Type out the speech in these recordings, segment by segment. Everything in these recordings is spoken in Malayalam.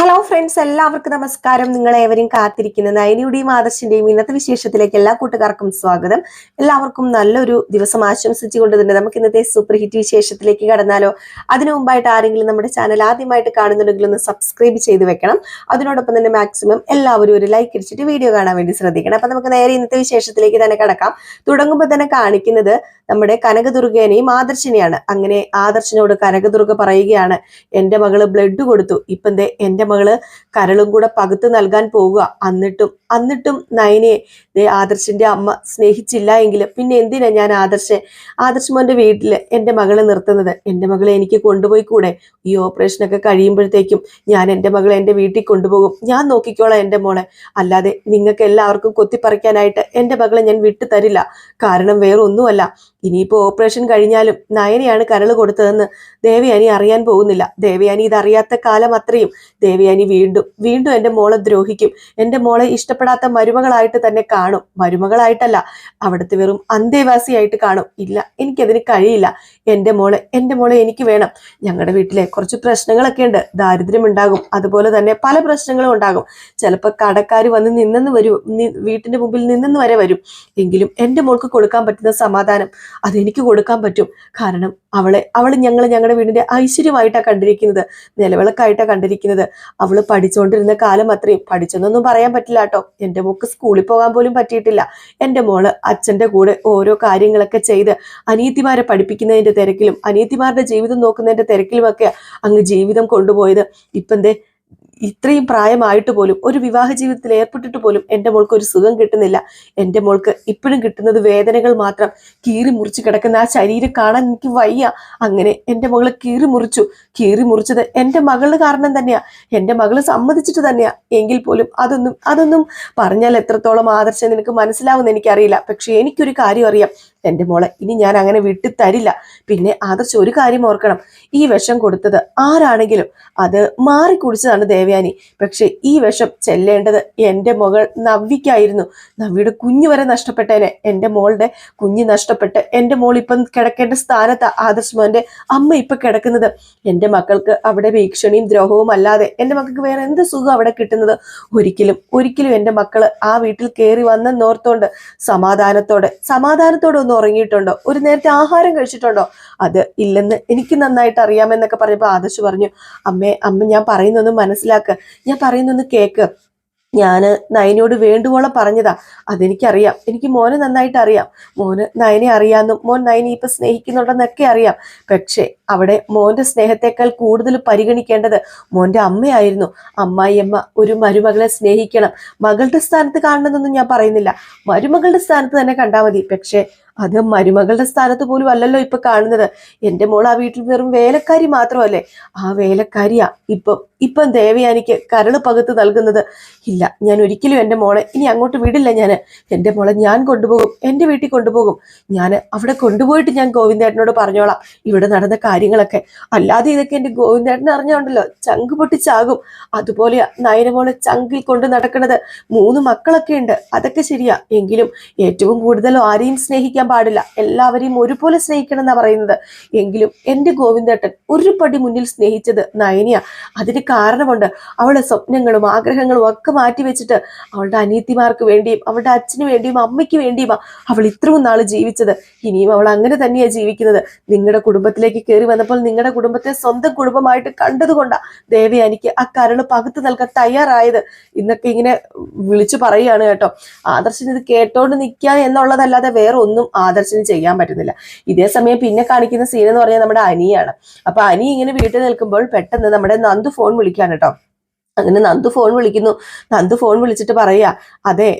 ഹലോ ഫ്രണ്ട്സ് എല്ലാവർക്കും നമസ്കാരം. നിങ്ങൾ ഏവരും കാത്തിരിക്കുന്ന നയനിയുടെയും ആദർശിന്റെയും ഇന്നത്തെ വിശേഷത്തിലേക്ക് എല്ലാ കൂട്ടുകാർക്കും സ്വാഗതം. എല്ലാവർക്കും നല്ലൊരു ദിവസം ആശംസിച്ചുകൊണ്ട് തന്നെ നമുക്ക് ഇന്നത്തെ സൂപ്പർ ഹിറ്റ് വിശേഷത്തിലേക്ക് കടന്നാലോ? അതിനു മുമ്പായിട്ട് ആരെങ്കിലും നമ്മുടെ ചാനൽ ആദ്യമായിട്ട് കാണുന്നുണ്ടെങ്കിൽ ഒന്ന് സബ്സ്ക്രൈബ് ചെയ്ത് വെക്കണം. അതിനോടൊപ്പം തന്നെ മാക്സിമം എല്ലാവരും ഒരു ലൈക്ക് അടിച്ചിട്ട് വീഡിയോ കാണാൻ വേണ്ടി ശ്രദ്ധിക്കണം. അപ്പൊ നമുക്ക് നേരെ ഇന്നത്തെ വിശേഷത്തിലേക്ക് തന്നെ കടക്കാം. തുടങ്ങുമ്പോൾ തന്നെ കാണിക്കുന്നത് നമ്മുടെ കനകദുർഗേനെയും ആദർശിനെയാണ്. അങ്ങനെ ആദർശിനോട് കനകദുർഗ പറയുകയാണ് എന്റെ മകൾ ബ്ലഡ് കൊടുത്തു. ഇപ്പം എന്റെ മകൾ കരളും കൂടെ പകുത്ത് നൽകാൻ പോവുക. എന്നിട്ടും എന്നിട്ടും നയനെ ദേ ആദർശിന്റെ അമ്മ സ്നേഹിച്ചില്ല എങ്കിൽ പിന്നെ എന്തിനാ ഞാൻ ആദർശെ? ആദർശ് മോന്റെ വീട്ടിൽ എന്റെ മകളെ നിർത്തുന്നത്. എന്റെ മകളെ എനിക്ക് കൊണ്ടുപോയി കൂടെ ഈ ഓപ്പറേഷനൊക്കെ കഴിയുമ്പോഴത്തേക്കും ഞാൻ എന്റെ മകളെ എന്റെ വീട്ടിൽ കൊണ്ടുപോകും. ഞാൻ നോക്കിക്കോളാം എന്റെ മോളെ. അല്ലാതെ നിങ്ങൾക്ക് എല്ലാവർക്കും കൊത്തിപ്പറിക്കാനായിട്ട് എന്റെ മകളെ ഞാൻ വിട്ടു തരില്ല. കാരണം വേറെ ഒന്നുമല്ല ഇനിയിപ്പോ ഓപ്പറേഷൻ കഴിഞ്ഞാലും നയനെയാണ് കരൾ കൊടുത്തതെന്ന് ദേവയാനി അറിയാൻ പോകുന്നില്ല. ദേവയാനി ഇതറിയാത്ത കാലം അത്രയും. ദേവയാനി വീണ്ടും വീണ്ടും എന്റെ മോളെ ദ്രോഹിക്കും. എന്റെ മോളെ ഇഷ്ടപ്പെടാത്ത മരുമകളായിട്ട് തന്നെ കാണും. മരുമകളായിട്ടല്ല അവിടുത്തെ വെറും അന്തേവാസിയായിട്ട് കാണും. ഇല്ല എനിക്കതിന് കഴിയില്ല. എന്റെ മോളെ എന്റെ മോളെ എനിക്ക് വേണം. ഞങ്ങളുടെ വീട്ടിലെ കുറച്ച് പ്രശ്നങ്ങളൊക്കെ ഉണ്ട്. ദാരിദ്ര്യം ഉണ്ടാകും. അതുപോലെ തന്നെ പല പ്രശ്നങ്ങളും ഉണ്ടാകും. ചിലപ്പോൾ കടക്കാർ വന്ന് നിന്നെന്ന് വരും വീട്ടിന്റെ മുമ്പിൽ നിന്നെന്ന് വരെ വരും. എങ്കിലും എന്റെ മോൾക്ക് കൊടുക്കാൻ പറ്റുന്ന സമാധാനം അതെനിക്ക് കൊടുക്കാൻ പറ്റും. കാരണം അവളെ അവൾ ഞങ്ങൾ ഞങ്ങളുടെ വീടിന്റെ ഐശ്വര്യമായിട്ടാണ് കണ്ടിരിക്കുന്നത്. നിലവിളക്കായിട്ടാണ് കണ്ടിരിക്കുന്നത്. അവൾ പഠിച്ചുകൊണ്ടിരുന്ന കാലം അത്രയും. പഠിച്ചെന്നൊന്നും പറയാൻ പറ്റില്ല കേട്ടോ. എന്റെ മോക്ക് സ്കൂളിൽ പോകാൻ പോലും പറ്റിയിട്ടില്ല. എന്റെ മോൾ അച്ഛന്റെ കൂടെ ഓരോ കാര്യങ്ങളൊക്കെ ചെയ്ത് അനിയത്തിമാരെ പഠിപ്പിക്കുന്നതിന്റെ തിരക്കിലും അനിയത്തിമാരുടെ ജീവിതം നോക്കുന്നതിന്റെ തിരക്കിലുമൊക്കെ അങ്ങ് ജീവിതം കൊണ്ടുപോയത്. ഇപ്പം ദേ ഇത്രയും പ്രായമായിട്ട് പോലും ഒരു വിവാഹ ജീവിതത്തിൽ ഏർപ്പെട്ടിട്ട് പോലും എന്റെ മോൾക്ക് ഒരു സുഖം കിട്ടുന്നില്ല. എന്റെ മോൾക്ക് ഇപ്പോഴും കിട്ടുന്നത് വേദനകൾ മാത്രം കീറി മുറിച്ച് കിടക്കുന്ന ആ ശരീരം കാണാൻ എനിക്ക് വയ്യ. അങ്ങനെ എന്റെ മകൾ കീറി മുറിച്ചു. കീറി മുറിച്ചത് എന്റെ മകളുടെ കാരണം തന്നെയാ. എന്റെ മകൾ സമ്മതിച്ചിട്ട് തന്നെയാ. എങ്കിൽ പോലും അതൊന്നും അതൊന്നും പറഞ്ഞാൽ എത്രത്തോളം ആദർശം നിനക്ക് മനസ്സിലാവുമെന്ന് എനിക്കറിയില്ല. പക്ഷെ എനിക്കൊരു കാര്യം അറിയാം. എന്റെ മോളെ ഇനി ഞാൻ അങ്ങനെ വിട്ടു തരില്ല. പിന്നെ ആദർശ് ഒരു കാര്യം ഓർക്കണം. ഈ വിഷം കൊടുത്തത് ആരാണെങ്കിലും അത് മാറി കുടിച്ചതാണ് ദേവയാനി. പക്ഷെ ഈ വിഷം ചെല്ലേണ്ടത് എന്റെ മകൾ നവ്വിക്കായിരുന്നു നവ്വിയുടെ കുഞ്ഞു വരെ നഷ്ടപ്പെട്ടേനെ. എന്റെ മോളുടെ കുഞ്ഞ് നഷ്ടപ്പെട്ട് എന്റെ മോൾ ഇപ്പം കിടക്കേണ്ട സ്ഥാനത്ത് ആദർശ് മോന്റെ അമ്മ ഇപ്പം കിടക്കുന്നത്. എന്റെ മക്കൾക്ക് അവിടെ ഭീഷണിയും ദ്രോഹവും അല്ലാതെ എന്റെ മക്കൾക്ക് വേറെ എന്ത് സുഖം അവിടെ കിട്ടുന്നത്? ഒരിക്കലും ഒരിക്കലും എന്റെ മക്കൾ ആ വീട്ടിൽ കയറി വന്നെന്നോർത്തോണ്ട് സമാധാനത്തോടെ സമാധാനത്തോടെ ഒന്ന് ഉറങ്ങിയിട്ടുണ്ടോ? ഒരു നേരത്തെ ആഹാരം കഴിച്ചിട്ടുണ്ടോ? അത് ഇല്ലെന്ന് എനിക്ക് നന്നായിട്ട് അറിയാമെന്നൊക്കെ പറഞ്ഞപ്പോൾ ആദർശ് പറഞ്ഞു അമ്മേ അമ്മ ഞാൻ പറയുന്നൊന്ന് മനസ്സിലാക്കുക ഞാൻ പറയുന്നൊന്ന് കേക്ക്. ഞാൻ നയനോട് വേണ്ടുവോളം പറഞ്ഞതാ. അതെനിക്കറിയാം. എനിക്ക് മോനെ നന്നായിട്ട് അറിയാം. മോന് നയനെ അറിയാമെന്നും മോൻ നയനെ ഇപ്പൊ സ്നേഹിക്കുന്നുണ്ടെന്നൊക്കെ അറിയാം. പക്ഷേ അവിടെ മോന്റെ സ്നേഹത്തെക്കാൾ കൂടുതൽ പരിഗണിക്കേണ്ടത് മോന്റെ അമ്മയായിരുന്നു. അമ്മായിയമ്മ ഒരു മരുമകളെ സ്നേഹിക്കണം. മകളുടെ സ്ഥാനത്ത് കാണണമെന്നൊന്നും ഞാൻ പറയുന്നില്ല. മരുമകളുടെ സ്ഥാനത്ത് തന്നെ കണ്ടാൽ മതി. പക്ഷേ അത് മരുമകളുടെ സ്ഥാനത്ത് പോലും അല്ലല്ലോ ഇപ്പൊ കാണുന്നത്. എന്റെ മോൾ ആ വീട്ടിൽ വെറും വേലക്കാരി മാത്രമല്ലേ? ആ വേലക്കാരിയാ ഇപ്പം ഇപ്പം ദേവയാനിക്ക് കരൾ പകുത്ത് നൽകുന്നത്. ഇല്ല ഞാൻ ഒരിക്കലും എന്റെ മോളെ ഇനി അങ്ങോട്ട് വിടില്ല ഞാൻ എന്റെ മോളെ ഞാൻ കൊണ്ടുപോകും എന്റെ വീട്ടിൽ കൊണ്ടുപോകും. ഞാൻ അവിടെ കൊണ്ടുപോയിട്ട് ഞാൻ ഗോവിന്ദേട്ടനോട് പറഞ്ഞോളാം ഇവിടെ നടന്ന കാര്യങ്ങളൊക്കെ. അല്ലാതെ ഇതൊക്കെ എന്റെ ഗോവിന്ദേട്ടൻ അറിഞ്ഞോണ്ടല്ലോ. ചങ്ക് പൊട്ടിച്ചാകും. അതുപോലെ നയനമോളെ ചങ്കിൽ കൊണ്ട് നടക്കുന്നത് മൂന്ന് മക്കളൊക്കെ ഉണ്ട്. അതൊക്കെ ശരിയാ. എങ്കിലും ഏറ്റവും കൂടുതൽ ആരെയും സ്നേഹിക്കാൻ പാടില്ല. എല്ലാവരെയും ഒരുപോലെ സ്നേഹിക്കണം എന്നാ പറയുന്നത്. എങ്കിലും എന്റെ ഗോവിന്ദേട്ടൻ ഒരു പടി മുന്നിൽ സ്നേഹിച്ചത് നയനിയ. അതിന് കാരണമുണ്ട്. അവളുടെ സ്വപ്നങ്ങളും ആഗ്രഹങ്ങളും ഒക്കെ മാറ്റി വെച്ചിട്ട് അവളുടെ അനിയത്തിമാർക്ക് വേണ്ടിയും അവളുടെ അച്ഛന് വേണ്ടിയും അമ്മയ്ക്ക് വേണ്ടിയുമാ അവൾ ഇത്രയും നാൾ ജീവിച്ചത്. ഇനിയും അവൾ അങ്ങനെ തന്നെയാ ജീവിക്കുന്നത്. നിങ്ങളുടെ കുടുംബത്തിലേക്ക് കയറി വന്നപ്പോൾ നിങ്ങളുടെ കുടുംബത്തെ സ്വന്തം കുടുംബമായിട്ട് കണ്ടതുകൊണ്ടാ ദേവയാനിക്ക് ആ കരൾ പകുത്ത് നൽകാൻ തയ്യാറായത്. ഇന്നൊക്കെ ഇങ്ങനെ വിളിച്ചു പറയുകയാണ് കേട്ടോ. ആദർശം ഇത് കേട്ടോണ്ട് നിൽക്കുക എന്നുള്ളതല്ലാതെ വേറെ ഒന്നും ആദർശന് ചെയ്യാൻ പറ്റുന്നില്ല. ഇതേ സമയം പിന്നെ കാണിക്കുന്ന സീൻ എന്ന് പറഞ്ഞാൽ നമ്മുടെ അനിയാണ്. അപ്പൊ അനി ഇങ്ങനെ വീട്ടിൽ നിൽക്കുമ്പോൾ പെട്ടെന്ന് നമ്മുടെ നന്ദു ഫോൺ വിളിക്കാൻ കേട്ടോ. അങ്ങനെ നന്ദു ഫോൺ വിളിക്കുന്നു. നന്ദു ഫോൺ വിളിച്ചിട്ട് പറയാ അതെ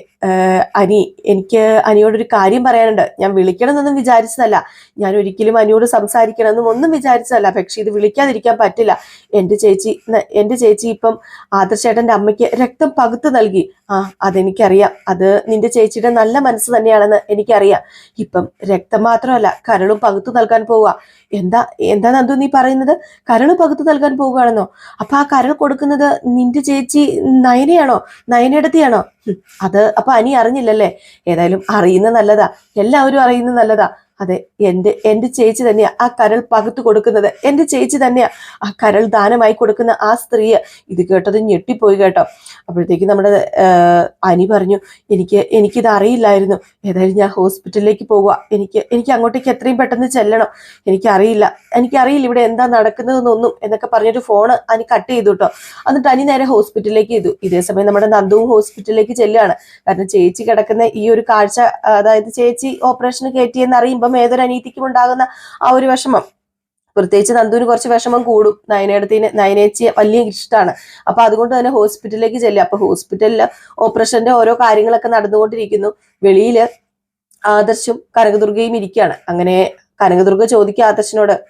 അനി എനിക്ക് അനിയോടൊരു കാര്യം പറയാനുണ്ട്. ഞാൻ വിളിക്കണമെന്നൊന്നും വിചാരിച്ചതല്ല. ഞാൻ ഒരിക്കലും അനിയോട് സംസാരിക്കണമെന്നും ഒന്നും വിചാരിച്ചതല്ല. പക്ഷെ ഇത് വിളിക്കാതിരിക്കാൻ പറ്റില്ല. എന്റെ ചേച്ചി എന്റെ ചേച്ചി ഇപ്പം ആദർശേട്ടന്റെ അമ്മയ്ക്ക് രക്തം പകുത്ത് നൽകി. ആ അതെനിക്കറിയാം. അത് നിന്റെ ചേച്ചിയുടെ നല്ല മനസ്സ് തന്നെയാണെന്ന് എനിക്കറിയാം. ഇപ്പം രക്തം മാത്രമല്ല കരളും പകുത്തു നൽകാൻ പോവുക. എന്താ എന്താ നന്ദു നീ പറയുന്നത്? കരൾ പകുത്തു നൽകാൻ പോവുകയാണെന്നോ? അപ്പൊ ആ കരൾ കൊടുക്കുന്നത് നിന്റെ ചേച്ചി നയനയാണോ? നയനയെടുത്തിയാണോ അത് അപ്പൊ അനി അറിഞ്ഞില്ലല്ലേ? ഏതായാലും അറിയുന്ന നല്ലതാ. എല്ലാവരും അറിയുന്ന നല്ലതാ. അതെ എന്റെ എന്റെ ചേച്ചി തന്നെയാ ആ കരൾ പകുത്തു കൊടുക്കുന്നത്. എന്റെ ചേച്ചി തന്നെയാ ആ കരൾ ദാനമായി കൊടുക്കുന്ന ആ സ്ത്രീയെ. ഇത് കേട്ടത് ഞെട്ടിപ്പോയി കേട്ടോ. അപ്പോഴത്തേക്ക് നമ്മുടെ അനി പറഞ്ഞു എനിക്ക് എനിക്കിത് അറിയില്ലായിരുന്നു. ഏതായാലും ഞാൻ ഹോസ്പിറ്റലിലേക്ക് പോകുക എനിക്ക് എനിക്ക് അങ്ങോട്ടേക്ക് എത്രയും പെട്ടെന്ന് ചെല്ലണം. എനിക്കറിയില്ല. എനിക്കറിയില്ല ഇവിടെ എന്താ നടക്കുന്നതെന്നൊന്നും എന്നൊക്കെ പറഞ്ഞൊരു ഫോണ് അനി കട്ട് ചെയ്തു കേട്ടോ. എന്നിട്ട് അനി നേരെ ഹോസ്പിറ്റലിലേക്ക് ചെയ്തു ഇതേ സമയം നമ്മുടെ നന്ദുവും ഹോസ്പിറ്റലിലേക്ക് ചെല്ലുകയാണ്. കാരണം ചേച്ചി കിടക്കുന്ന ഈ ഒരു കാഴ്ച അതായത് ചേച്ചി ഓപ്പറേഷന് കയറ്റിയെന്ന് അറിയുമ്പം ഏതൊരു അനീതിക്കും ഉണ്ടാകുന്ന ആ ഒരു വിഷമം. പ്രത്യേകിച്ച് നന്ദുവിന് കുറച്ച് വിഷമം കൂടും. നയനേടത്തിന് നയനേച്ചിയെ വലിയ ഇഷ്ടമാണ്. അപ്പൊ അതുകൊണ്ട് തന്നെ ഹോസ്പിറ്റലിലേക്ക് ചെല്ലുക. അപ്പൊ ഹോസ്പിറ്റലിൽ ഓപ്പറേഷന്റെ ഓരോ കാര്യങ്ങളൊക്കെ നടന്നുകൊണ്ടിരിക്കുന്നു. വെളിയിൽ ആദർശും കനകദുർഗയും ഇരിക്കുകയാണ്. അങ്ങനെ കനകദുർഗ ചോദിക്കുക ആദർശിനോട്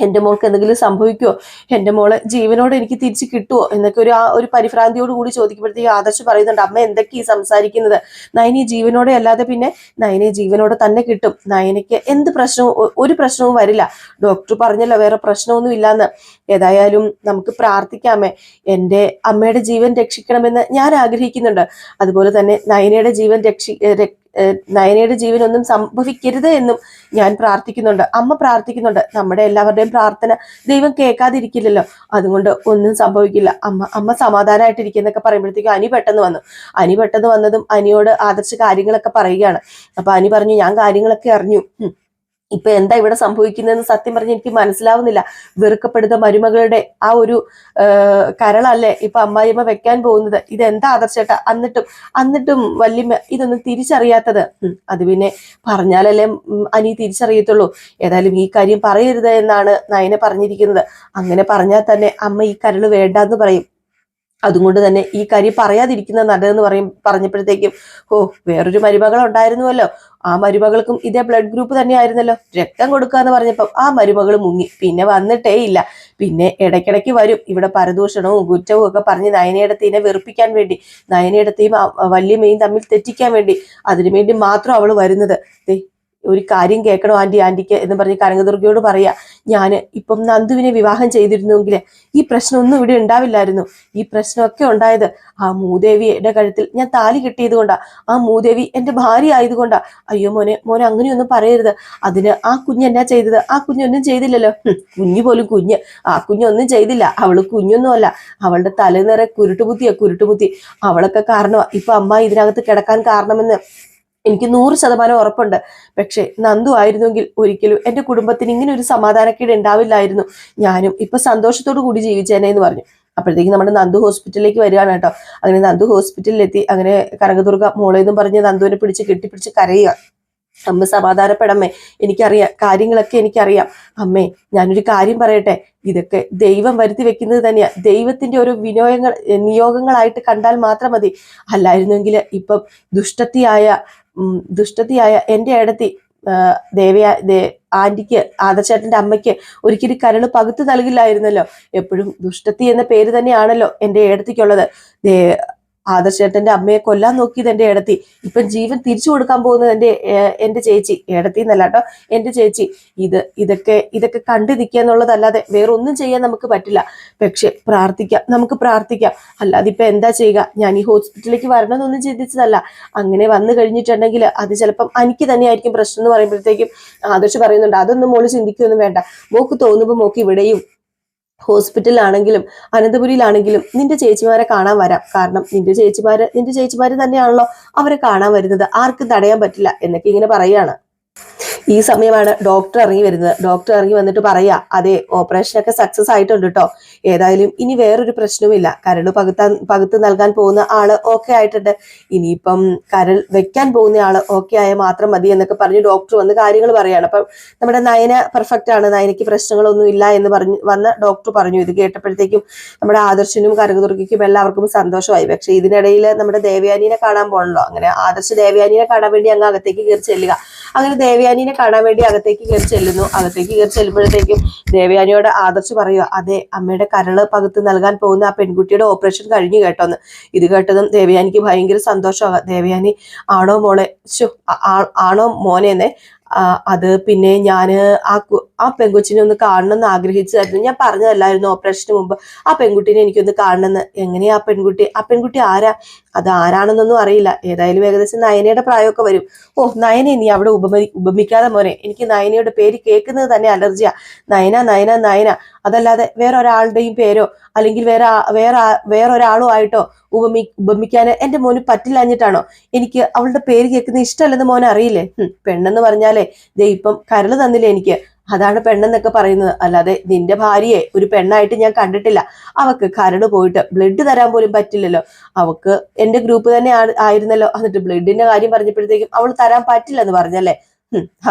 എന്റെ മോൾക്ക് എന്തെങ്കിലും സംഭവിക്കുമോ എന്റെ മോളെ ജീവനോടെ എനിക്ക് തിരിച്ചു കിട്ടുമോ എന്നൊക്കെ ഒരു ആ ഒരു പരിഭ്രാന്തിയോട് കൂടി ചോദിക്കുമ്പോഴത്തേക്ക് ആദർശ് പറയുന്നുണ്ട് അമ്മ എന്തൊക്കെ ഈ സംസാരിക്കുന്നത്? നയനി ജീവനോടെ അല്ലാതെ പിന്നെ നയനെ ജീവനോടെ തന്നെ കിട്ടും. നയനയ്ക്ക് എന്ത് പ്രശ്നവും ഒരു പ്രശ്നവും വരില്ല. ഡോക്ടർ പറഞ്ഞല്ലോ വേറെ പ്രശ്നമൊന്നും ഇല്ലാന്ന്. ഏതായാലും നമുക്ക് പ്രാർത്ഥിക്കാമേ. എന്റെ അമ്മയുടെ ജീവൻ രക്ഷിക്കണമെന്ന് ഞാൻ ആഗ്രഹിക്കുന്നുണ്ട്. അതുപോലെ തന്നെ നയനയുടെ ജീവൻ രക്ഷി നയനയുടെ ജീവനൊന്നും സംഭവിക്കരുത് എന്നും ഞാൻ പ്രാർത്ഥിക്കുന്നുണ്ട്. അമ്മ പ്രാർത്ഥിക്കുന്നുണ്ട്. നമ്മുടെ എല്ലാവരുടെയും പ്രാർത്ഥന ദൈവം കേൾക്കാതിരിക്കില്ലല്ലോ. അതുകൊണ്ട് ഒന്നും സംഭവിക്കില്ല. അമ്മ അമ്മ സമാധാനമായിട്ടിരിക്കുന്നൊക്കെ പറയുമ്പോഴത്തേക്കും അനി പെട്ടെന്ന് വന്നു. അനി പെട്ടെന്ന് വന്നതും അനിയോട് ആദർശ കാര്യങ്ങളൊക്കെ പറയുകയാണ്. അപ്പൊ അനി പറഞ്ഞു ഞാൻ കാര്യങ്ങളൊക്കെ അറിഞ്ഞു. ഇപ്പൊ എന്താ ഇവിടെ സംഭവിക്കുന്നതെന്ന് സത്യം പറഞ്ഞ് എനിക്ക് മനസ്സിലാവുന്നില്ല. വെറുക്കപ്പെടുന്ന മരുമകളുടെ ആ ഒരു കരളല്ലേ ഇപ്പൊ അമ്മായിയമ്മ വെക്കാൻ പോകുന്നത്? ഇത് എന്താ ആദർശേട്ട? എന്നിട്ടും എന്നിട്ടും വല്യമ്മ ഇതൊന്നും തിരിച്ചറിയാത്തത്. അത് പിന്നെ പറഞ്ഞാലല്ലേ അനി തിരിച്ചറിയത്തുള്ളൂ. ഏതായാലും ഈ കാര്യം പറയരുത് എന്നാണ് നയന പറഞ്ഞിരിക്കുന്നത്. അങ്ങനെ പറഞ്ഞാൽ തന്നെ അമ്മ ഈ കരൾ വേണ്ടെന്ന് പറയും. അതുകൊണ്ട് തന്നെ ഈ കാര്യം പറയാതിരിക്കുന്ന നല്ലതെന്ന് പറയും പറഞ്ഞപ്പോഴത്തേക്കും ഓ വേറൊരു മരുമകൾ ഉണ്ടായിരുന്നുവല്ലോ ആ മരുമകൾക്കും ഇതേ ബ്ലഡ് ഗ്രൂപ്പ് തന്നെയായിരുന്നല്ലോ. രക്തം കൊടുക്കുക കൊടുക്കാന്ന് പറഞ്ഞപ്പോൾ ആ മരുമകൾ മുങ്ങി. പിന്നെ വന്നിട്ടേ ഇല്ല. പിന്നെ ഇടയ്ക്കിടയ്ക്ക് വരും. ഇവിടെ പരദൂഷണവും കുറ്റവും ഒക്കെ പറഞ്ഞ് നയനയിടത്തിനെ വെറുപ്പിക്കാൻ വേണ്ടി നയനയിടത്തെയും വല്യമ്മയും തമ്മിൽ തെറ്റിക്കാൻ വേണ്ടി. അതിനു വേണ്ടി മാത്രം അവൾ വരുന്നത്. ഒരു കാര്യം കേൾക്കണോ ആന്റി? ആന്റിക്ക് എന്ന് പറഞ്ഞ് കനകദുർഗയോട് പറയാ ഞാൻ ഇപ്പം നന്ദുവിനെ വിവാഹം ചെയ്തിരുന്നുവെങ്കിൽ ഈ പ്രശ്നമൊന്നും ഇവിടെ ഉണ്ടാവില്ലായിരുന്നു. ഈ പ്രശ്നമൊക്കെ ഉണ്ടായത് ആ മൂദേവിയുടെ കഴുത്തിൽ ഞാൻ താലി കിട്ടിയത് കൊണ്ടാ. ആ മൂദേവി എന്റെ ഭാര്യ ആയതുകൊണ്ടാ അയ്യോ മോനെ മോനെ അങ്ങനെയൊന്നും പറയരുത്. അതിന് ആ കുഞ്ഞ് എന്നാ ചെയ്തത്? ആ കുഞ്ഞൊന്നും ചെയ്തില്ലല്ലോ. കുഞ്ഞു പോലും കുഞ്ഞ്. ആ കുഞ്ഞൊന്നും ചെയ്തില്ല. അവൾ കുഞ്ഞൊന്നുമല്ല. അവളുടെ തലനിറ കുരുട്ടുബുദ്ധിയാ കുരുട്ടുബുദ്ധി. അവളൊക്കെ കാരണമാ. ഇപ്പൊ അമ്മ ഇതിനകത്ത് കിടക്കാൻ കാരണമെന്ന് എനിക്ക് നൂറ് ശതമാനം ഉറപ്പുണ്ട്. പക്ഷെ നന്ദു ആയിരുന്നെങ്കിൽ ഒരിക്കലും എന്റെ കുടുംബത്തിന് ഇങ്ങനെ ഒരു സമാധാനക്കേട് ഉണ്ടാവില്ലായിരുന്നു. ഞാനും ഇപ്പൊ സന്തോഷത്തോടു കൂടി ജീവിച്ചേനെ എന്ന് പറഞ്ഞു. അപ്പോഴത്തേക്ക് നമ്മുടെ നന്ദു ഹോസ്പിറ്റലിലേക്ക് വരികയാണ് കേട്ടോ. അങ്ങനെ നന്ദു ഹോസ്പിറ്റലിലെത്തി. അങ്ങനെ കനകദുർഗ മോളെ എന്നും പറഞ്ഞ് നന്ദുവിനെ പിടിച്ച് കെട്ടിപ്പിടിച്ച് കരയുക. അമ്മ സമാധാനപ്പെടമ്മേ എനിക്കറിയാം. കാര്യങ്ങളൊക്കെ എനിക്കറിയാം. അമ്മേ ഞാനൊരു കാര്യം പറയട്ടെ? ഇതൊക്കെ ദൈവം വരുത്തി വെക്കുന്നത് തന്നെയാ. ദൈവത്തിന്റെ ഓരോ വിനോയങ്ങൾ നിയോഗങ്ങളായിട്ട് കണ്ടാൽ മാത്രം മതി. അല്ലായിരുന്നെങ്കിൽ ഇപ്പം ദുഷ്ടത്തിയായ ദുഷ്ടത്തിയായ എന്റെ അടുത്തി ദേവയാ ദേ ആന്റിക്ക് ആദർശേട്ടന്റെ അമ്മയ്ക്ക് ഒരിക്കലും കരൾ പകുത്തു നൽകില്ലായിരുന്നല്ലോ. എപ്പോഴും ദുഷ്ടത്തി എന്ന പേര് തന്നെയാണല്ലോ എന്റെ ഏടത്തിക്കുള്ളത്. ദേ ആദർശേട്ടന്റെ അമ്മയെ കൊല്ലാൻ നോക്കിയത് എന്റെ ഏടത്തി. ഇപ്പം ജീവൻ തിരിച്ചു കൊടുക്കാൻ പോകുന്നത് എന്റെ എന്റെ ചേച്ചി ഏടത്തി എന്നല്ല കേട്ടോ എന്റെ ചേച്ചി. ഇത് ഇതൊക്കെ ഇതൊക്കെ കണ്ടു എന്നുള്ളതല്ലാതെ വേറെ ഒന്നും ചെയ്യാൻ നമുക്ക് പറ്റില്ല. പക്ഷെ പ്രാർത്ഥിക്കാം നമുക്ക് പ്രാർത്ഥിക്കാം. അല്ലാതെ ഇപ്പൊ എന്താ ചെയ്യുക? ഞാൻ ഈ ഹോസ്പിറ്റലിലേക്ക് വരണമെന്നൊന്നും ചിന്തിച്ചതല്ല. അങ്ങനെ വന്നു കഴിഞ്ഞിട്ടുണ്ടെങ്കിൽ അത് ചിലപ്പം എനിക്ക് തന്നെയായിരിക്കും പ്രശ്നം എന്ന് പറയുമ്പോഴത്തേക്കും ആദർശ് പറയുന്നുണ്ട് അതൊന്നും മോൾ ചിന്തിക്കുകയൊന്നും വേണ്ട. മോക്ക് തോന്നുമ്പോൾ മോക്ക് ഇവിടെയും ഹോസ്പിറ്റലിലാണെങ്കിലും അനന്തപുരിയിലാണെങ്കിലും നിന്റെ ചേച്ചിമാരെ കാണാൻ വരാം. കാരണം നിന്റെ ചേച്ചിമാര് നിന്റെ ചേച്ചിമാര് തന്നെയാണല്ലോ അവരെ കാണാൻ വരുന്നത്. ആർക്കും തടയാൻ പറ്റില്ല എന്നൊക്കെ ഇങ്ങനെ പറയാണ് ഈ സമയമാണ് ഡോക്ടർ ഇറങ്ങി വരുന്നത്. ഡോക്ടർ ഇറങ്ങി വന്നിട്ട് പറയാ അതെ ഓപ്പറേഷൻ ഒക്കെ സക്സസ് ആയിട്ടുണ്ട് കേട്ടോ ഏതായാലും ഇനി വേറൊരു പ്രശ്നവുമില്ല. കരൾ പകുത്താൻ പകുത്ത് നൽകാൻ പോകുന്ന ആൾ ഓക്കെ ആയിട്ടുണ്ട്. ഇനിയിപ്പം കരൾ വെക്കാൻ പോകുന്ന ആൾ ഓക്കെ ആയ മാത്രം മതി എന്നൊക്കെ പറഞ്ഞ് ഡോക്ടർ വന്ന് കാര്യങ്ങൾ പറയാണ്. അപ്പം നമ്മുടെ നയന പെർഫെക്റ്റ് ആണ്. നയനയ്ക്ക് പ്രശ്നങ്ങളൊന്നും ഇല്ല എന്ന് പറഞ്ഞ് വന്ന ഡോക്ടർ പറഞ്ഞു. ഇത് കേട്ടപ്പോഴത്തേക്കും നമ്മുടെ ആദർശനും കനകദുർഗയ്ക്കും എല്ലാവർക്കും സന്തോഷമായി. പക്ഷെ ഇതിനിടയിൽ നമ്മുടെ ദേവയാനിനെ കാണാൻ പോകണല്ലോ അങ്ങനെ ആദർശ ദേവയാനിനെ കാണാൻ വേണ്ടി അങ്ങ് അകത്തേക്ക് കയറി ചെല്ലുക. അങ്ങനെ ദേവയാനീനെ കാണാൻ വേണ്ടി അകത്തേക്ക് കയറി ചെല്ലുന്നു. അകത്തേക്ക് കയറി ചെല്ലുമ്പോഴത്തേക്കും ദേവയാനിയോട് ആദർശ് പറയുക അതെ അമ്മയുടെ കരൾ പകുത്ത് നൽകാൻ പോകുന്ന ആ പെൺകുട്ടിയുടെ ഓപ്പറേഷൻ കഴിഞ്ഞു കേട്ടോന്ന്. ഇത് കേട്ടതും ദേവയാനിക്ക് ഭയങ്കര സന്തോഷമാകാം ദേവയാനി ആണോ മോളെ? ശോ ആണോ മോനെന്നെ? അത് പിന്നെ ഞാൻ ആ ആ പെൺകൊച്ചിനെ ഒന്ന് കാണണമെന്ന് ആഗ്രഹിച്ചതായിരുന്നു. ഞാൻ പറഞ്ഞതല്ലായിരുന്നു ഓപ്പറേഷന് മുമ്പ്. ആ പെൺകുട്ടീനെ എനിക്കൊന്ന് കാണണമെന്ന് എങ്ങനെയാ ആ പെൺകുട്ടി? ആ പെൺകുട്ടി ആരാ? അത് ആരാണെന്നൊന്നും അറിയില്ല. ഏതായാലും ഏകദേശം നയനയുടെ പ്രായമൊക്കെ വരും. ഓ നയനെ നീ അവിടെ ഉപമി ഉപമിക്കാതെ മോനെ. എനിക്ക് നയനയുടെ പേര് കേൾക്കുന്നത് തന്നെ അലർജിയാ. നയന നയന നയന. അതല്ലാതെ വേറെ ഒരാളുടെയും പേരോ അല്ലെങ്കിൽ വേറെ വേറെ ഒരാളോ ആയിട്ടോ ഉപമി ഉപമിക്കാൻ എന്റെ മോന് പറ്റില്ലാഞ്ഞിട്ടാണോ? എനിക്ക് അവളുടെ പേര് കേൾക്കുന്നത് ഇഷ്ടമല്ലെന്ന് മോനെ അറിയില്ലേ പെണ്ണെന്ന് പറഞ്ഞാലേ ദേ കരൾ തന്നില്ലേ എനിക്ക്. അതാണ് പെണ്ണെന്നൊക്കെ പറയുന്നത്. അല്ലാതെ നിന്റെ ഭാര്യയെ ഒരു പെണ്ണായിട്ട് ഞാൻ കണ്ടിട്ടില്ല. അവക്ക് കരട് പോയിട്ട് ബ്ലഡ് തരാൻ പോലും പറ്റില്ലല്ലോ. അവക്ക് എന്റെ ഗ്രൂപ്പ് തന്നെ ആയിരുന്നല്ലോ. എന്നിട്ട് ബ്ലഡിന്റെ കാര്യം പറഞ്ഞപ്പോഴത്തേക്കും അവൾ തരാൻ പറ്റില്ലെന്ന് പറഞ്ഞല്ലേ?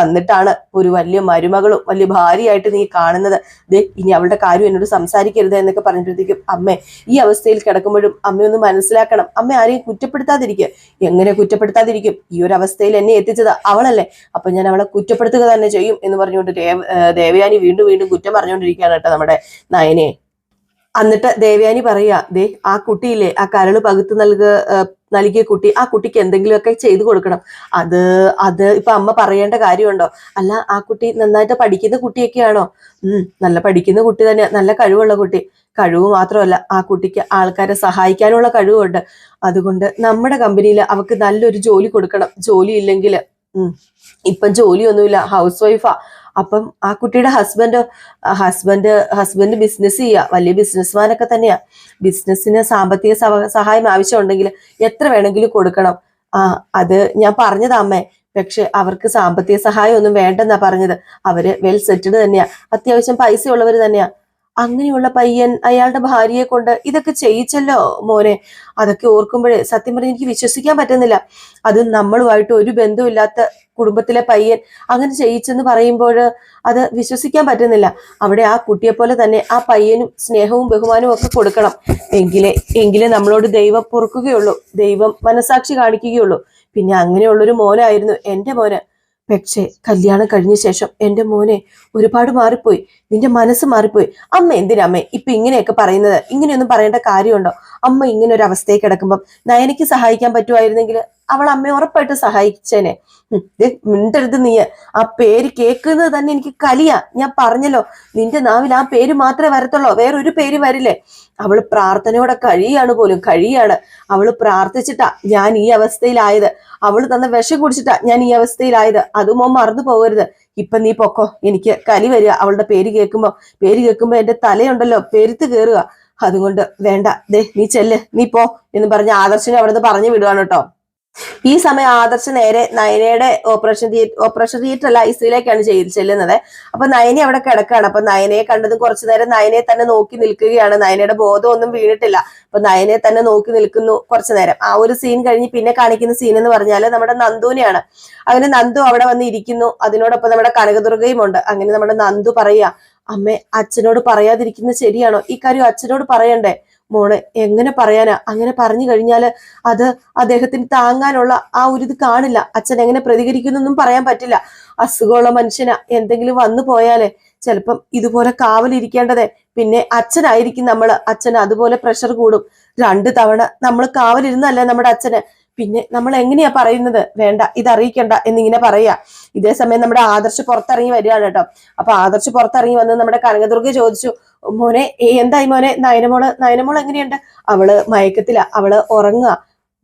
എന്നിട്ടാണ് ഒരു വലിയ മരുമകളും വലിയ ഭാര്യയായിട്ട് നീ കാണുന്നത്. ദേ ഇനി അവളുടെ കാര്യം എന്നോട് സംസാരിക്കരുത് എന്നൊക്കെ പറഞ്ഞപ്പോഴത്തേക്കും അമ്മ ഈ അവസ്ഥയിൽ കിടക്കുമ്പോഴും അമ്മയൊന്ന് മനസ്സിലാക്കണം. അമ്മ ആരെയും കുറ്റപ്പെടുത്താതിരിക്കുക. എങ്ങനെ കുറ്റപ്പെടുത്താതിരിക്കും? ഈ ഒരു അവസ്ഥയിൽ എന്നെ എത്തിച്ചത് അവളല്ലേ. അപ്പൊ ഞാൻ അവളെ കുറ്റപ്പെടുത്തുക തന്നെ ചെയ്യും എന്ന് പറഞ്ഞുകൊണ്ട് ദേവ ദേവയാനി വീണ്ടും വീണ്ടും കുറ്റം പറഞ്ഞുകൊണ്ടിരിക്കുകയാണ് കേട്ടോ നമ്മുടെ നയനെ എന്നിട്ട് ദേവയാനി പറയാ ദേ ആ കുട്ടിയില്ലേ ആ കരൾ പകുത്ത് നൽക നൽകിയ കുട്ടി ആ കുട്ടിക്ക് എന്തെങ്കിലുമൊക്കെ ചെയ്തു കൊടുക്കണം. അത് അത് ഇപ്പൊ അമ്മ പറയേണ്ട കാര്യമുണ്ടോ? അല്ല ആ കുട്ടി നന്നായിട്ട് പഠിക്കുന്ന കുട്ടിയൊക്കെയാണോ? ഉം നല്ല പഠിക്കുന്ന കുട്ടി തന്നെ നല്ല കഴിവുള്ള കുട്ടി. കഴിവ് മാത്രമല്ല ആ കുട്ടിക്ക് ആൾക്കാരെ സഹായിക്കാനുള്ള കഴിവുണ്ട്. അതുകൊണ്ട് നമ്മുടെ കമ്പനിയിൽ അവക്ക് നല്ലൊരു ജോലി കൊടുക്കണം. ജോലി ഇല്ലെങ്കിൽ ഉം ഇപ്പം ജോലിയൊന്നുമില്ല ഹൗസ് വൈഫാ. അപ്പം ആ കുട്ടിയുടെ ഹസ്ബൻഡ് ഹസ്ബൻഡ് ഹസ്ബൻഡ് ബിസിനസ് ചെയ്യുക വലിയ ബിസിനസ്മാനൊക്കെ തന്നെയാ. ബിസിനസ്സിന് സാമ്പത്തിക സഹായം ആവശ്യമുണ്ടെങ്കിൽ എത്ര വേണമെങ്കിലും കൊടുക്കണം. ആ അത് ഞാൻ പറഞ്ഞതാ പക്ഷെ അവർക്ക് സാമ്പത്തിക സഹായം ഒന്നും വേണ്ടെന്നാ പറഞ്ഞത്. അവർ വെൽ സെറ്റിഡ് തന്നെയാ. അത്യാവശ്യം പൈസ ഉള്ളവർ തന്നെയാ. അങ്ങനെയുള്ള പയ്യൻ അയാളുടെ ഭാര്യയെ കൊണ്ട് ഇതൊക്കെ ചെയ്യിച്ചല്ലോ മോനെ. അതൊക്കെ ഓർക്കുമ്പോഴേ സത്യം പറഞ്ഞ് എനിക്ക് വിശ്വസിക്കാൻ പറ്റുന്നില്ല. അത് നമ്മളുമായിട്ട് ഒരു ബന്ധമില്ലാത്ത കുടുംബത്തിലെ പയ്യൻ അങ്ങനെ ചെയ്യിച്ചെന്ന് പറയുമ്പോൾ അത് വിശ്വസിക്കാൻ പറ്റുന്നില്ല. അവിടെ ആ കുട്ടിയെ പോലെ തന്നെ ആ പയ്യനും സ്നേഹവും ബഹുമാനവും ഒക്കെ കൊടുക്കണം. എങ്കിലേ എങ്കിലേ നമ്മളോട് ദൈവം പൊറുക്കുകയുള്ളൂ. ദൈവം മനസാക്ഷി കാണിക്കുകയുള്ളൂ. പിന്നെ അങ്ങനെയുള്ളൊരു മോനായിരുന്നു എന്റെ മോന്. പക്ഷേ കല്യാണം കഴിഞ്ഞ ശേഷം എന്റെ മോനെ ഒരുപാട് മാറിപ്പോയി. നിന്റെ മനസ്സ് മാറിപ്പോയി. അമ്മ എന്തിനമ്മേ ഇപ്പൊ ഇങ്ങനെയൊക്കെ പറയുന്നത്? ഇങ്ങനെയൊന്നും പറയേണ്ട കാര്യമുണ്ടോ? അമ്മ ഇങ്ങനെ ഒരു അവസ്ഥയിൽ കിടക്കുമ്പം നയനയ്ക്ക് സഹായിക്കാൻ പറ്റുമായിരുന്നെങ്കിൽ അവൾ അമ്മയെ ഉറപ്പായിട്ട് സഹായിച്ചേനെ. മിണ്ടരുത് നീ ആ പേര് കേൾക്കുന്നത് തന്നെ എനിക്ക് കലിയാ. ഞാൻ പറഞ്ഞല്ലോ നിന്റെ നാവിൽ ആ പേര് മാത്രമേ വരത്തുള്ളൂ. വേറൊരു പേര് വരില്ലേ? അവൾ പ്രാർത്ഥനയോടെ കഴിയാണ് പോലും കഴിയാണ്. അവൾ പ്രാർത്ഥിച്ചിട്ടാ ഞാൻ ഈ അവസ്ഥയിലായത്. അവൾ തന്ന വിഷം കുടിച്ചിട്ടാ ഞാൻ ഈ അവസ്ഥയിലായത്. അതുമോ മറന്നു പോകരുത്. ഇപ്പൊ നീ പൊക്കോ. എനിക്ക് കലി വരിക. അവളുടെ പേര് കേൾക്കുമ്പോ പേര് കേൾക്കുമ്പോ എന്റെ തലയുണ്ടല്ലോ പെരുത്ത് കയറുക. അതുകൊണ്ട് വേണ്ട. ദേ നീ ചെല്ല്. നീ പോ എന്ന് പറഞ്ഞ ആദർശനെ അവിടുന്ന് പറഞ്ഞു വിടുവാണ് കേട്ടോ. ഈ സമയം ആദർശ് നേരെ നയനയുടെ ഓപ്പറേഷൻ തിയേറ്റർ ഓപ്പറേഷൻ തിയേറ്റർ അല്ല ഐസിയിലേക്കാണ് ചെല്ലുന്നത്. അപ്പൊ നയനെ അവിടെ കിടക്കാണ്. അപ്പൊ നയനയെ കണ്ടതും കുറച്ചു നേരം നയനെ തന്നെ നോക്കി നിൽക്കുകയാണ്. നയനയുടെ ബോധം ഒന്നും വീണിട്ടില്ല. അപ്പൊ നയനെ തന്നെ നോക്കി നിൽക്കുന്നു കുറച്ചു നേരം. ആ ഒരു സീൻ കഴിഞ്ഞ് പിന്നെ കാണിക്കുന്ന സീൻ എന്ന് പറഞ്ഞാൽ നമ്മുടെ നന്ദുവിനെയാണ്. അങ്ങനെ നന്ദു അവിടെ വന്ന് ഇരിക്കുന്നു. അതിനോടൊപ്പം നമ്മുടെ കനകദുർഗയും ഉണ്ട്. അങ്ങനെ നമ്മുടെ നന്ദു പറയുക അമ്മേ അച്ഛനോട് പറയാതിരിക്കുന്നത് ശരിയാണോ? ഈ കാര്യം അച്ഛനോട് പറയണ്ടേ? മോളെ എങ്ങനെ പറയാനാ? അങ്ങനെ പറഞ്ഞു കഴിഞ്ഞാൽ അത് അദ്ദേഹത്തിന് താങ്ങാനുള്ള ആ ഒരു ഇത് കാണില്ല. അച്ഛൻ എങ്ങനെ പ്രതികരിക്കുന്നൊന്നും പറയാൻ പറ്റില്ല. അസുഖമുള്ള മനുഷ്യനാ. എന്തെങ്കിലും വന്നു പോയാലേ ചിലപ്പം ഇതുപോലെ കാവലിരിക്കേണ്ടതേ. പിന്നെ അച്ഛനായിരിക്കും നമ്മൾ. അച്ഛൻ അതുപോലെ പ്രഷർ കൂടും. രണ്ട് തവണ നമ്മൾ കാവലിരുന്നല്ലേ നമ്മുടെ അച്ഛന്. പിന്നെ നമ്മൾ എങ്ങനെയാ പറയുന്നത്? വേണ്ട ഇത് അറിയിക്കണ്ട എന്നിങ്ങനെ പറയാ. ഇതേ സമയം നമ്മുടെ ആദർശ് പുറത്തിറങ്ങി വരികയാണ് കേട്ടോ. അപ്പൊ ആദർശ് പുറത്തിറങ്ങി വന്ന് നമ്മുടെ കനകദുർഗ ചോദിച്ചു മോനെ എന്തായി മോനെ? നയനമോൾ നയനമോൾ എങ്ങനെയുണ്ട്? അവൾ മയക്കത്തില അവൾ ഉറങ്ങുക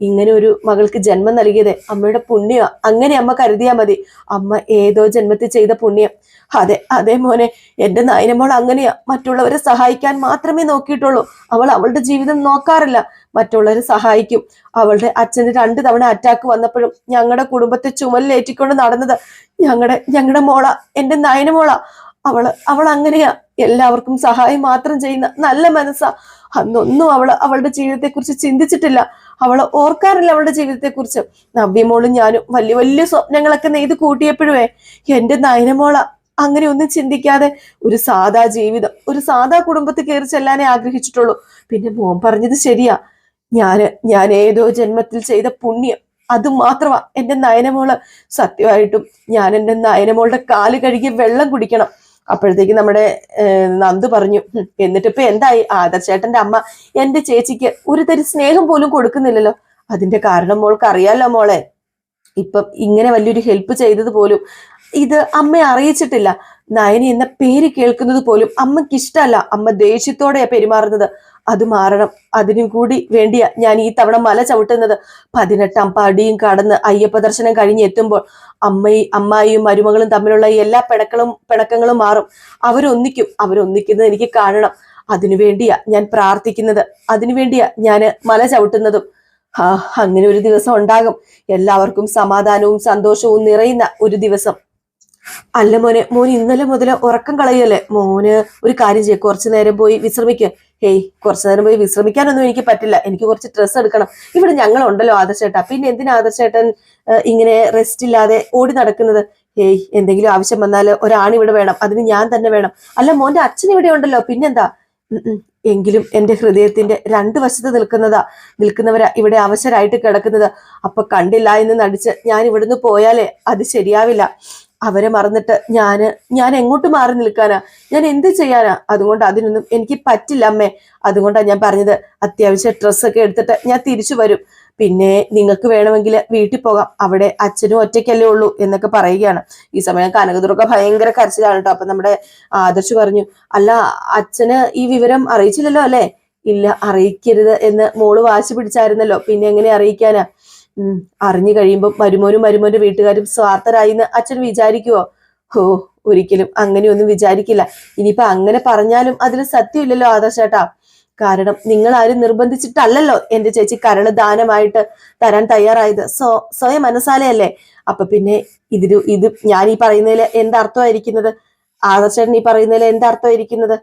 ഇങ്ങനെ ഒരു മകൾക്ക് ജന്മം നൽകിയത് അമ്മയുടെ പുണ്യ അങ്ങനെ അമ്മ കരുതിയാ മതി. അമ്മ ഏതോ ജന്മത്തിൽ ചെയ്ത പുണ്യം. അതെ അതെ മോനെ എന്റെ നയനമോൾ അങ്ങനെയാ. മറ്റുള്ളവരെ സഹായിക്കാൻ മാത്രമേ നോക്കിയിട്ടുള്ളൂ. അവൾ അവളുടെ ജീവിതം നോക്കാറില്ല. മറ്റുള്ളവരെ സഹായിക്കും. അവളുടെ അച്ഛന് രണ്ട് തവണ അറ്റാക്ക് വന്നപ്പോഴും ഞങ്ങളുടെ കുടുംബത്തെ ചുമലിലേറ്റിക്കൊണ്ട് നടന്നത് ഞങ്ങളുടെ ഞങ്ങളുടെ മോള എന്റെ നയനമോള. അവൾ അവൾ അങ്ങനെയാ. എല്ലാവർക്കും സഹായം മാത്രം ചെയ്യുന്ന നല്ല മനസ്സാ. അന്നൊന്നും അവൾ അവളുടെ ജീവിതത്തെക്കുറിച്ച് ചിന്തിച്ചിട്ടില്ല. അവൾ ഓർക്കാറില്ല അവളുടെ ജീവിതത്തെക്കുറിച്ച്. നവ്യമോളും ഞാനും വലിയ വലിയ സ്വപ്നങ്ങളൊക്കെ നെയ്ത് കൂട്ടിയപ്പോഴുവേ എന്റെ നയനമോള അങ്ങനെ ഒന്നും ചിന്തിക്കാതെ ഒരു സാധാ ജീവിതം ഒരു സാധാ കുടുംബത്തിൽ കയറി ചെല്ലാനേ ആഗ്രഹിച്ചിട്ടുള്ളൂ. പിന്നെ മോൻ പറഞ്ഞത് ശരിയാ. ഞാൻ ഞാൻ ഏതോ ജന്മത്തിൽ ചെയ്ത പുണ്യം അത് മാത്രമാ എന്റെ നയനമോൾ. സത്യമായിട്ടും ഞാൻ എന്റെ നയനമോളുടെ കാൽ കഴുകി വെള്ളം കുടിക്കണം. അപ്പോഴത്തേക്ക് നമ്മുടെ നന്ദു പറഞ്ഞു എന്നിട്ട് എന്നിട്ടിപ്പോ എന്തായി? ആദർശേട്ടന്റെ അമ്മ എന്റെ ചേച്ചിക്ക് ഒരു തരി സ്നേഹം പോലും കൊടുക്കുന്നില്ലല്ലോ. അതിന്റെ കാരണം മോൾക്ക് അറിയാലോ മോളെ. ഇപ്പം ഇങ്ങനെ വലിയൊരു ഹെൽപ്പ് ചെയ്തത് പോലും ഇത് അമ്മയെ അറിയിച്ചിട്ടില്ല. നയനി എന്ന പേര് കേൾക്കുന്നത് പോലും അമ്മയ്ക്ക് ഇഷ്ടമല്ല അമ്മ ദേഷ്യത്തോടെയാ പെരുമാറുന്നത്. അത് മാറണം. അതിനും കൂടി വേണ്ടിയാ ഞാൻ ഈ തവണ മല ചവിട്ടുന്നത്. പതിനെട്ടാം പടിയും കടന്ന് അയ്യപ്പ ദർശനം കഴിഞ്ഞ് എത്തുമ്പോൾ അമ്മയും അമ്മായിയും മരുമകളും തമ്മിലുള്ള എല്ലാ പിണക്കളും പിണക്കങ്ങളും മാറും. അവരൊന്നിക്കും. അവരൊന്നിക്കുന്നത് എനിക്ക് കാണണം. അതിനു വേണ്ടിയാ ഞാൻ പ്രാർത്ഥിക്കുന്നത്. അതിനു വേണ്ടിയാ ഞാൻ മല ചവിട്ടുന്നതും. ആ അങ്ങനെ ഒരു ദിവസം ഉണ്ടാകും. എല്ലാവർക്കും സമാധാനവും സന്തോഷവും നിറയുന്ന ഒരു ദിവസം. അല്ല മോനെ മോൻ ഇന്നലെ മുതൽ ഉറക്കം കളയല്ലേ? മോന് ഒരു കാര്യം ചെയ്യ. കുറച്ചു നേരം പോയി വിശ്രമിക്കുക ഹേയ് കുറച്ചു നേരം പോയി വിശ്രമിക്കാനൊന്നും എനിക്ക് പറ്റില്ല. എനിക്ക് കുറച്ച് ഡ്രസ്സ് എടുക്കണം. ഇവിടെ ഞങ്ങൾ ഉണ്ടല്ലോ ആദർശേട്ടാ. പിന്നെ എന്തിനാ ആദർശേട്ടൻ ഇങ്ങനെ റെസ്റ്റ് ഇല്ലാതെ ഓടി നടക്കുന്നത്? ഹേയ് എന്തെങ്കിലും ആവശ്യം വന്നാൽ ഒരാണ് ഇവിടെ വേണം. അതിന് ഞാൻ തന്നെ വേണം. അല്ല മോന്റെ അച്ഛൻ ഇവിടെ ഉണ്ടല്ലോ. പിന്നെന്താ. എങ്കിലും എന്റെ ഹൃദയത്തിന്റെ രണ്ട് വശത്ത് നിൽക്കുന്നതാ. നിൽക്കുന്നവരാ ഇവിടെ അവശരായിട്ട് കിടക്കുന്നത്. അപ്പൊ കണ്ടില്ല എന്ന് നടിച്ച് ഞാൻ ഇവിടുന്ന് പോയാലേ അത് ശരിയാവില്ല. അവരെ മറന്നിട്ട് ഞാൻ ഞാൻ എങ്ങോട്ട് മാറി നിൽക്കാനാ? ഞാൻ എന്ത് ചെയ്യാനാ? അതുകൊണ്ട് അതിനൊന്നും എനിക്ക് പറ്റില്ല അമ്മേ. അതുകൊണ്ടാണ് ഞാൻ പറഞ്ഞത് അത്യാവശ്യം ഡ്രസ്സൊക്കെ എടുത്തിട്ട് ഞാൻ തിരിച്ചു വരും. പിന്നെ നിങ്ങൾക്ക് വേണമെങ്കിൽ വീട്ടിൽ പോകാം. അവിടെ അച്ഛനും ഒറ്റയ്ക്കല്ലേ ഉള്ളൂ എന്നൊക്കെ പറയുകയാണ്. ഈ സമയം കനകദുർഗ ഭയങ്കര കരച്ചിലാണ് കേട്ടോ. അപ്പൊ നമ്മുടെ ആദർശ് പറഞ്ഞു അല്ല അച്ഛന് ഈ വിവരം അറിയിച്ചില്ലല്ലോ അല്ലേ? ഇല്ല അറിയിക്കരുത് എന്ന് മോൾ വാശി പിടിച്ചായിരുന്നല്ലോ. പിന്നെ എങ്ങനെ അറിയിക്കാനാ? അറിഞ്ഞു കഴിയുമ്പോൾ മരുമോനും മരുമോന്റെ വീട്ടുകാരും സ്വാർത്ഥരായി എന്ന് അച്ഛൻ വിചാരിക്കുവോ? ഹോ ഒരിക്കലും അങ്ങനെയൊന്നും വിചാരിക്കില്ല. ഇനിയിപ്പൊ അങ്ങനെ പറഞ്ഞാലും അതിൽ സത്യമില്ലല്ലോ ആദർശേട്ടാ കാരണം നിങ്ങൾ ആരും നിർബന്ധിച്ചിട്ടല്ലല്ലോ എന്റെ ചേച്ചി കരൾ ദാനമായിട്ട് തരാൻ തയ്യാറായത്. സോ സ്വയം മനസ്സാലയല്ലേ? അപ്പൊ പിന്നെ ഇതിരു ഇത് ഞാൻ ഈ പറയുന്നതിൽ എന്തർത്ഥമായിരിക്കുന്നത് ആദർശേട്ടൻ ഈ പറയുന്നതിൽ എന്തർത്ഥമായിരിക്കുന്നത്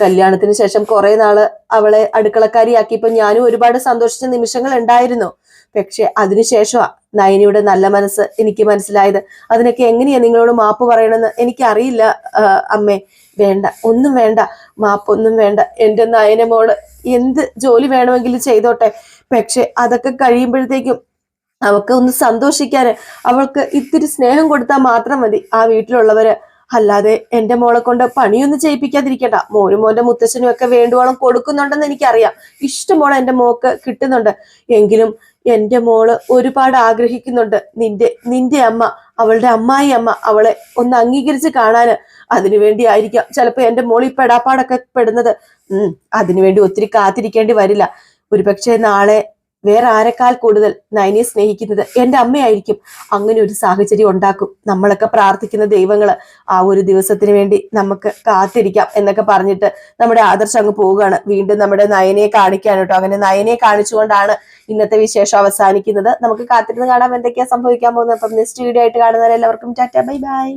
കല്യാണത്തിന് ശേഷം കുറെ നാൾ അവളെ അടുക്കളക്കാരിയാക്കിയപ്പോ ഞാനും ഒരുപാട് സന്തോഷിച്ച നിമിഷങ്ങൾ ഉണ്ടായിരുന്നു. പക്ഷെ അതിനുശേഷമാ നയനിയുടെ നല്ല മനസ്സ് എനിക്ക് മനസ്സിലായത്. അതിനൊക്കെ എങ്ങനെയാ നിങ്ങളോട് മാപ്പ് പറയണമെന്ന് എനിക്കറിയില്ല അമ്മേ. വേണ്ട ഒന്നും വേണ്ട മാപ്പൊന്നും വേണ്ട. എന്റെ നയന മോൾ എന്ത് ജോലി വേണമെങ്കിലും ചെയ്തോട്ടെ. പക്ഷെ അതൊക്കെ കഴിയുമ്പോഴത്തേക്കും അവൾക്ക് ഒന്ന് സന്തോഷിക്കാന് അവൾക്ക് ഇത്തിരി സ്നേഹം കൊടുത്താൽ മാത്രം മതി. ആ വീട്ടിലുള്ളവര് അല്ലാതെ എന്റെ മോളെ കൊണ്ട് പണിയൊന്നും ചെയ്യിപ്പിക്കാതിരിക്കണ്ട. മോനും മോന്റെ മുത്തച്ഛനും ഒക്കെ വേണ്ടുവോളം കൊടുക്കുന്നുണ്ടെന്ന് എനിക്കറിയാം. ഇഷ്ടമോളെ എന്റെ മോക്ക് കിട്ടുന്നുണ്ട്. എങ്കിലും എന്റെ മോൾ ഒരുപാട് ആഗ്രഹിക്കുന്നുണ്ട്. നിന്റെ നിന്റെ അമ്മ അവളുടെ അമ്മായി അമ്മ അവളെ ഒന്ന് അംഗീകരിച്ച് കാണാന്. അതിനുവേണ്ടി ആയിരിക്കാം ചിലപ്പോ എന്റെ മോൾ ഈ പെടാപ്പാടൊക്കെ പെടുന്നത്. ഉം അതിനുവേണ്ടി ഒത്തിരി കാത്തിരിക്കേണ്ടി വരില്ല. ഒരുപക്ഷെ നാളെ വേറെ ആരെക്കാൾ കൂടുതൽ നയനെ സ്നേഹിക്കുന്നത് എന്റെ അമ്മയായിരിക്കും. അങ്ങനെ ഒരു സാഹചര്യം ഉണ്ടാക്കും. നമ്മളൊക്കെ പ്രാർത്ഥിക്കുന്ന ദൈവങ്ങൾ ആ ഒരു ദിവസത്തിന് വേണ്ടി നമുക്ക് കാത്തിരിക്കാം എന്നൊക്കെ പറഞ്ഞിട്ട് നമ്മുടെ ആദർശം അങ്ങ് പോവുകയാണ്. വീണ്ടും നമ്മുടെ നയനയെ കാണിക്കാൻ കേട്ടോ. അങ്ങനെ നയനയെ കാണിച്ചുകൊണ്ടാണ് ഇന്നത്തെ വിശേഷം അവസാനിക്കുന്നത്. നമുക്ക് കാത്തിരുന്ന് കാണാം എന്തൊക്കെയാ സംഭവിക്കാൻ പോകുന്നത്. അപ്പം നെക്സ്റ്റ് വീഡിയോ ആയിട്ട് കാണുന്നവരെല്ലാവർക്കും ടാറ്റ ബൈ ബൈ.